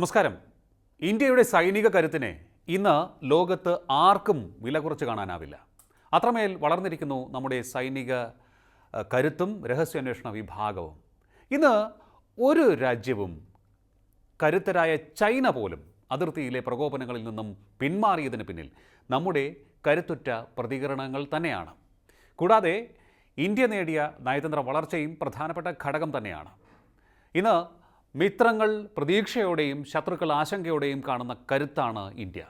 നമസ്കാരം. ഇന്ത്യയുടെ സൈനിക കരുത്തിനെ ഇന്ന് ലോകത്ത് ആർക്കും വില കുറച്ച് കാണാനാവില്ല. അത്രമേൽ വളർന്നിരിക്കുന്നു നമ്മുടെ സൈനിക കരുത്തും രഹസ്യാന്വേഷണ വിഭാഗവും. ഇന്ന് ഒരു രാജ്യവും കരുത്തരായ ചൈന പോലും അതിർത്തിയിലെ പ്രകോപനങ്ങളിൽ നിന്നും പിന്മാറിയതിന് പിന്നിൽ നമ്മുടെ കരുത്തുറ്റ പ്രതികരണങ്ങൾ തന്നെയാണ്. കൂടാതെ ഇന്ത്യ നേടിയ നയതന്ത്ര വളർച്ചയും പ്രധാനപ്പെട്ട ഘടകം തന്നെയാണ്. ഇന്ന് മിത്രങ്ങൾ പ്രതീക്ഷയോടെയും ശത്രുക്കൾ ആശങ്കയോടെയും കാണുന്ന കരുത്താണ് ഇന്ത്യ.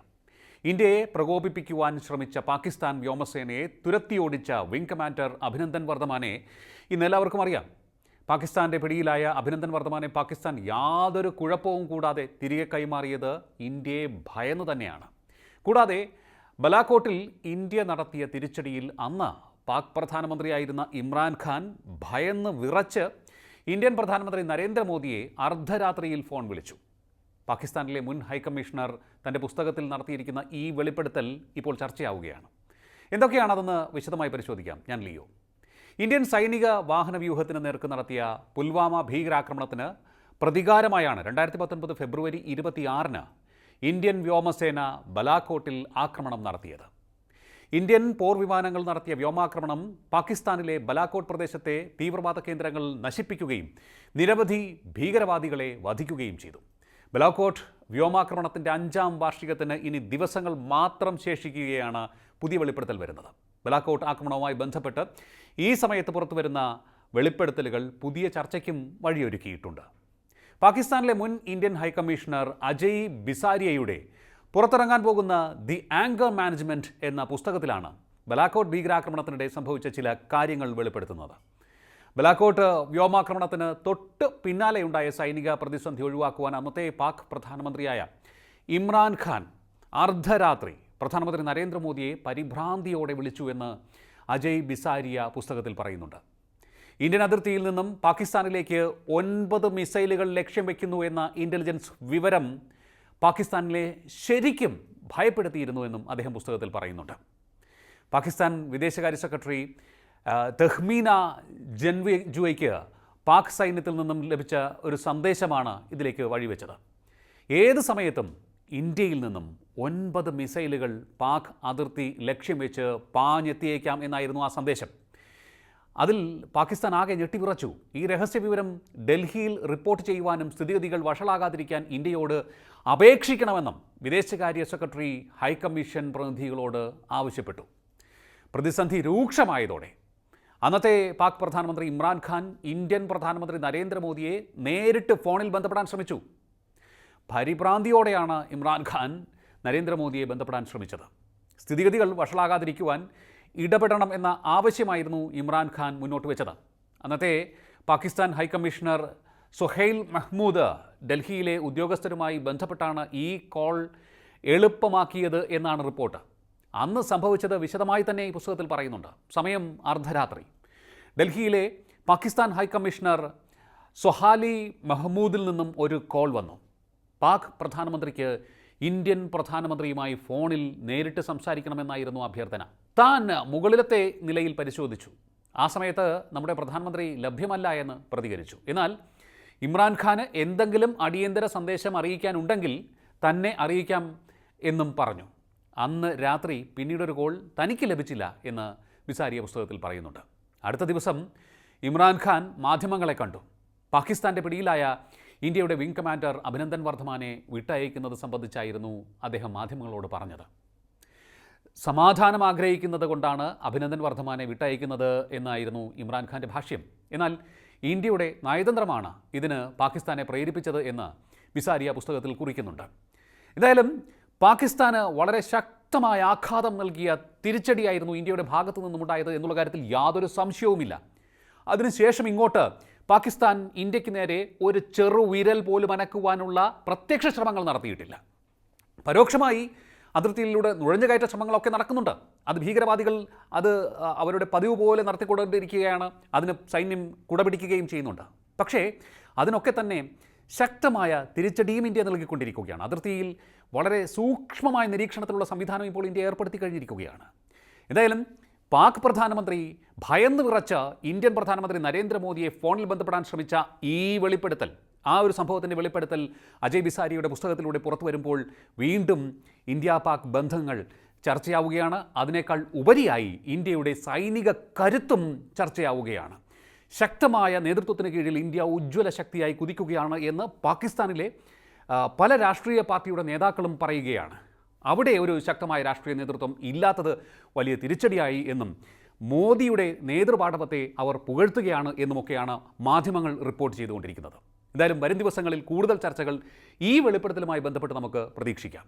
ഇന്ത്യയെ പ്രകോപിപ്പിക്കുവാൻ ശ്രമിച്ച പാകിസ്ഥാൻ വ്യോമസേനയെ തുരത്തിയോടിച്ച വിംഗ് കമാൻഡർ അഭിനന്ദൻ വർദ്ധമാനെ ഇന്ന് എല്ലാവർക്കും അറിയാം. പാകിസ്ഥാന്റെ പിടിയിലായ അഭിനന്ദൻ വർദ്ധമാനെ പാകിസ്ഥാൻ യാതൊരു കുഴപ്പവും കൂടാതെ തിരികെ കൈമാറിയത് ഇന്ത്യയെ ഭയന്നു തന്നെയാണ്. കൂടാതെ ബലാക്കോട്ടിൽ ഇന്ത്യ നടത്തിയ തിരിച്ചടിയിൽ അന്ന് പാക് പ്രധാനമന്ത്രിയായിരുന്ന ഇമ്രാൻഖാൻ ഭയന്ന് വിറച്ച് ഇന്ത്യൻ പ്രധാനമന്ത്രി നരേന്ദ്രമോദിയെ അർദ്ധരാത്രിയിൽ ഫോൺ വിളിച്ചു. പാകിസ്ഥാനിലെ മുൻ ഹൈക്കമ്മീഷണർ തന്റെ പുസ്തകത്തിൽ നടത്തിയിരിക്കുന്ന ഈ വെളിപ്പെടുത്തൽ ഇപ്പോൾ ചർച്ചയാവുകയാണ്. എന്തൊക്കെയാണതെന്ന് വിശദമായി പരിശോധിക്കാം. ഞാൻ ലിയോ. ഇന്ത്യൻ സൈനിക വാഹന വ്യൂഹത്തിന് നേർക്ക് നടത്തിയ പുൽവാമ ഭീകരാക്രമണത്തിന് പ്രതികാരമായാണ് രണ്ടായിരത്തി പത്തൊൻപത് ഫെബ്രുവരി ഇരുപത്തിയാറിന് ഇന്ത്യൻ വ്യോമസേന ബലാക്കോട്ടിൽ ആക്രമണം നടത്തിയത്. ഇന്ത്യൻ പോർ വിമാനങ്ങൾ നടത്തിയ വ്യോമാക്രമണം പാകിസ്ഥാനിലെ ബലാക്കോട്ട് പ്രദേശത്തെ തീവ്രവാദ കേന്ദ്രങ്ങൾ നശിപ്പിക്കുകയും നിരവധി ഭീകരവാദികളെ വധിക്കുകയും ചെയ്തു. ബലാക്കോട്ട് വ്യോമാക്രമണത്തിന്റെ അഞ്ചാം വാർഷികത്തിന് ഇനി ദിവസങ്ങൾ മാത്രം ശേഷിക്കുകയാണ് പുതിയ വെളിപ്പെടുത്തൽ വരുന്നത്. ബലാക്കോട്ട് ആക്രമണവുമായി ബന്ധപ്പെട്ട് ഈ സമയത്ത് പുറത്തു വരുന്ന വെളിപ്പെടുത്തലുകൾ പുതിയ ചർച്ചയ്ക്കും വഴിയൊരുക്കിയിട്ടുണ്ട്. പാകിസ്ഥാനിലെ മുൻ ഇന്ത്യൻ ഹൈക്കമ്മീഷണർ അജയ് ബിസാരിയയുടെ പുറത്തിറങ്ങാൻ പോകുന്ന ദി ആങ്കർ മാനേജ്മെന്റ് എന്ന പുസ്തകത്തിലാണ് ബലാക്കോട്ട് ഭീകരാക്രമണത്തിനിടെ സംഭവിച്ച ചില കാര്യങ്ങൾ വെളിപ്പെടുത്തുന്നത്. ബലാക്കോട്ട് വ്യോമാക്രമണത്തിന് തൊട്ട് പിന്നാലെയുണ്ടായ സൈനിക പ്രതിസന്ധി ഒഴിവാക്കുവാൻ അന്നത്തെ പാക് പ്രധാനമന്ത്രിയായ ഇമ്രാൻഖാൻ അർദ്ധരാത്രി പ്രധാനമന്ത്രി നരേന്ദ്രമോദിയെ പരിഭ്രാന്തിയോടെ വിളിച്ചു എന്ന് അജയ് ബിസാരിയ പുസ്തകത്തിൽ പറയുന്നുണ്ട്. ഇന്ത്യൻ അതിർത്തിയിൽ നിന്നും പാകിസ്ഥാനിലേക്ക് ഒൻപത് മിസൈലുകൾ ലക്ഷ്യം വയ്ക്കുന്നു എന്ന ഇന്റലിജൻസ് വിവരം പാകിസ്ഥാനിലെ ശരിക്കും ഭയപ്പെടുത്തിയിരുന്നു എന്നും അദ്ദേഹം പുസ്തകത്തിൽ പറയുന്നുണ്ട്. പാകിസ്ഥാൻ വിദേശകാര്യ സെക്രട്ടറി തെഹ്മീന ജൻവി ജുവയ്ക്ക് പാക് സൈന്യത്തിൽ നിന്നും ലഭിച്ച ഒരു സന്ദേശമാണ് ഇതിലേക്ക് വഴിവെച്ചത്. ഏത് സമയത്തും ഇന്ത്യയിൽ നിന്നും ഒൻപത് മിസൈലുകൾ പാക് അതിർത്തി ലക്ഷ്യം വെച്ച് പാഞ്ഞെത്തിയേക്കാം എന്നായിരുന്നു ആ സന്ദേശം. അതിൽ പാകിസ്ഥാൻ ആകെ ഞെട്ടിവിറച്ചു ഈ രഹസ്യ വിവരം ഡൽഹിയിൽ റിപ്പോർട്ട് ചെയ്യുവാനും സ്ഥിതിഗതികൾ വഷളാകാതിരിക്കാൻ ഇന്ത്യയോട് അപേക്ഷിക്കണമെന്നും വിദേശകാര്യ സെക്രട്ടറി ഹൈക്കമ്മീഷൻ പ്രതിനിധികളോട് ആവശ്യപ്പെട്ടു. പ്രതിസന്ധി രൂക്ഷമായതോടെ അന്നത്തെ പാക് പ്രധാനമന്ത്രി ഇമ്രാൻഖാൻ ഇന്ത്യൻ പ്രധാനമന്ത്രി നരേന്ദ്രമോദിയെ നേരിട്ട് ഫോണിൽ ബന്ധപ്പെടാൻ ശ്രമിച്ചു. പരിഭ്രാന്തിയോടെയാണ് ഇമ്രാൻഖാൻ നരേന്ദ്രമോദിയെ ബന്ധപ്പെടാൻ ശ്രമിച്ചത്. സ്ഥിതിഗതികൾ വഷളാകാതിരിക്കുവാൻ ഇടപെടണം എന്ന ആവശ്യമായിരുന്നു ഇമ്രാൻഖാൻ മുന്നോട്ട് വെച്ചത്. അന്നത്തെ പാകിസ്ഥാൻ ഹൈക്കമ്മീഷണർ സുഹൈൽ മഹ്മൂദ് ഡൽഹിയിലെ ഉദ്യോഗസ്ഥരുമായി ബന്ധപ്പെട്ടാണ് ഈ കോൾ എളുപ്പമാക്കിയത് എന്നാണ് റിപ്പോർട്ട്. അന്ന് സംഭവിച്ചത് വിശദമായി തന്നെ ഈ പുസ്തകത്തിൽ പറയുന്നുണ്ട്. സമയം അർദ്ധരാത്രി. ഡൽഹിയിലെ പാകിസ്ഥാൻ ഹൈക്കമ്മീഷണർ സൊഹാലി മഹ്മൂദിൽ നിന്നും ഒരു കോൾ വന്നു. പാക് പ്രധാനമന്ത്രിക്ക് ഇന്ത്യൻ പ്രധാനമന്ത്രിയുമായി ഫോണിൽ നേരിട്ട് സംസാരിക്കണമെന്നായിരുന്നു അഭ്യർത്ഥന. താൻ മുകളിലത്തെ നിലയിൽ പരിശോധിച്ചു. ആ സമയത്ത് നമ്മുടെ പ്രധാനമന്ത്രി ലഭ്യമല്ല എന്ന് പ്രതികരിച്ചു. എന്നാൽ ഇമ്രാൻഖാന് എന്തെങ്കിലും അടിയന്തര സന്ദേശം അറിയിക്കാനുണ്ടെങ്കിൽ തന്നെ അറിയിക്കാം എന്നും പറഞ്ഞു. അന്ന് രാത്രി പിന്നീടൊരു കോൾ തനിക്ക് ലഭിച്ചില്ല എന്ന് വിസാരിയ പുസ്തകത്തിൽ പറയുന്നുണ്ട്. അടുത്ത ദിവസം ഇമ്രാൻഖാൻ മാധ്യമങ്ങളെ കണ്ടു. പാകിസ്ഥാന്റെ പിടിയിലായ ഇന്ത്യയുടെ വിംഗ് കമാൻഡർ അഭിനന്ദൻ വർദ്ധമാനെ വിട്ടയക്കുന്നത് സംബന്ധിച്ചായിരുന്നു അദ്ദേഹം മാധ്യമങ്ങളോട് പറഞ്ഞത്. സമാധാനം ആഗ്രഹിക്കുന്നത് കൊണ്ടാണ് അഭിനന്ദൻ വർദ്ധമാനെ വിട്ടയക്കുന്നത് എന്നായിരുന്നു ഇമ്രാൻഖാന്റെ ഭാഷ്യം. എന്നാൽ ഇന്ത്യയുടെ നയതന്ത്രമാണ് ഇതിന് പാകിസ്ഥാനെ പ്രേരിപ്പിച്ചത് എന്ന് വിസാരിയ പുസ്തകത്തിൽ കുറിക്കുന്നുണ്ട്. എന്തായാലും പാകിസ്ഥാന് വളരെ ശക്തമായ ആഘാതം നൽകിയ തിരിച്ചടിയായിരുന്നു ഇന്ത്യയുടെ ഭാഗത്തു നിന്നുമുണ്ടായത് എന്നുള്ള കാര്യത്തിൽ യാതൊരു സംശയവുമില്ല. അതിനുശേഷം ഇങ്ങോട്ട് പാകിസ്ഥാൻ ഇന്ത്യയ്ക്ക് നേരെ ഒരു ചെറു വിരൽ പോലും അനക്കുവാനുള്ള പ്രത്യക്ഷ ശ്രമങ്ങൾ നടത്തിയിട്ടില്ല. പരോക്ഷമായി അതിർത്തിയിലൂടെ നുഴഞ്ഞുകയറ്റ ശ്രമങ്ങളൊക്കെ നടക്കുന്നുണ്ട്. അത് ഭീകരവാദികൾ അത് അവരുടെ പതിവ് പോലെ നടത്തിക്കൊണ്ടിരിക്കുകയാണ്. അതിന് സൈന്യം കുടപിടിക്കുകയും ചെയ്യുന്നുണ്ട്. പക്ഷേ അതിനൊക്കെ തന്നെ ശക്തമായ തിരിച്ചടിയും ഇന്ത്യ നൽകിക്കൊണ്ടിരിക്കുകയാണ്. അതിർത്തിയിൽ വളരെ സൂക്ഷ്മമായ നിരീക്ഷണത്തിലുള്ള സംവിധാനം ഇപ്പോൾ ഇന്ത്യ ഏർപ്പെടുത്തി കഴിഞ്ഞിരിക്കുകയാണ്. എന്തായാലും പാക് പ്രധാനമന്ത്രി ഭയന്ന് വിറച്ച ഇന്ത്യൻ പ്രധാനമന്ത്രി നരേന്ദ്രമോദിയെ ഫോണിൽ ബന്ധപ്പെടാൻ ശ്രമിച്ച ഈ വെളിപ്പെടുത്തൽ ആ ഒരു സംഭവത്തിന്റെ വെളിപ്പെടുത്തൽ അജയ് ബിസാരിയുടെ പുസ്തകത്തിലൂടെ പുറത്തു വരുമ്പോൾ വീണ്ടും ഇന്ത്യ പാക് ബന്ധങ്ങൾ ചർച്ചയാവുകയാണ്. അതിനേക്കാൾ ഉപരിയായി ഇന്ത്യയുടെ സൈനിക കരുത്തും ചർച്ചയാവുകയാണ്. ശക്തമായ നേതൃത്വത്തിന് കീഴിൽ ഇന്ത്യ ഉജ്ജ്വല ശക്തിയായി കുതിക്കുകയാണ് എന്ന് പാകിസ്ഥാനിലെ പല രാഷ്ട്രീയ പാർട്ടിയുടെ നേതാക്കളും പറയുകയാണ്. അവിടെ ഒരു ശക്തമായ രാഷ്ട്രീയ നേതൃത്വം ഇല്ലാത്തത് വലിയ തിരിച്ചടിയായി എന്നും മോദിയുടെ നേതൃപാഠവത്തെ അവർ പുകഴ്ത്തുകയാണ് എന്നുമൊക്കെയാണ് മാധ്യമങ്ങൾ റിപ്പോർട്ട് ചെയ്തുകൊണ്ടിരിക്കുന്നത്. എന്തായാലും വരും ദിവസങ്ങളിൽ കൂടുതൽ ചർച്ചകൾ ഈ വെളിപ്പെടുത്തലുമായി ബന്ധപ്പെട്ട് നമുക്ക് പ്രതീക്ഷിക്കാം.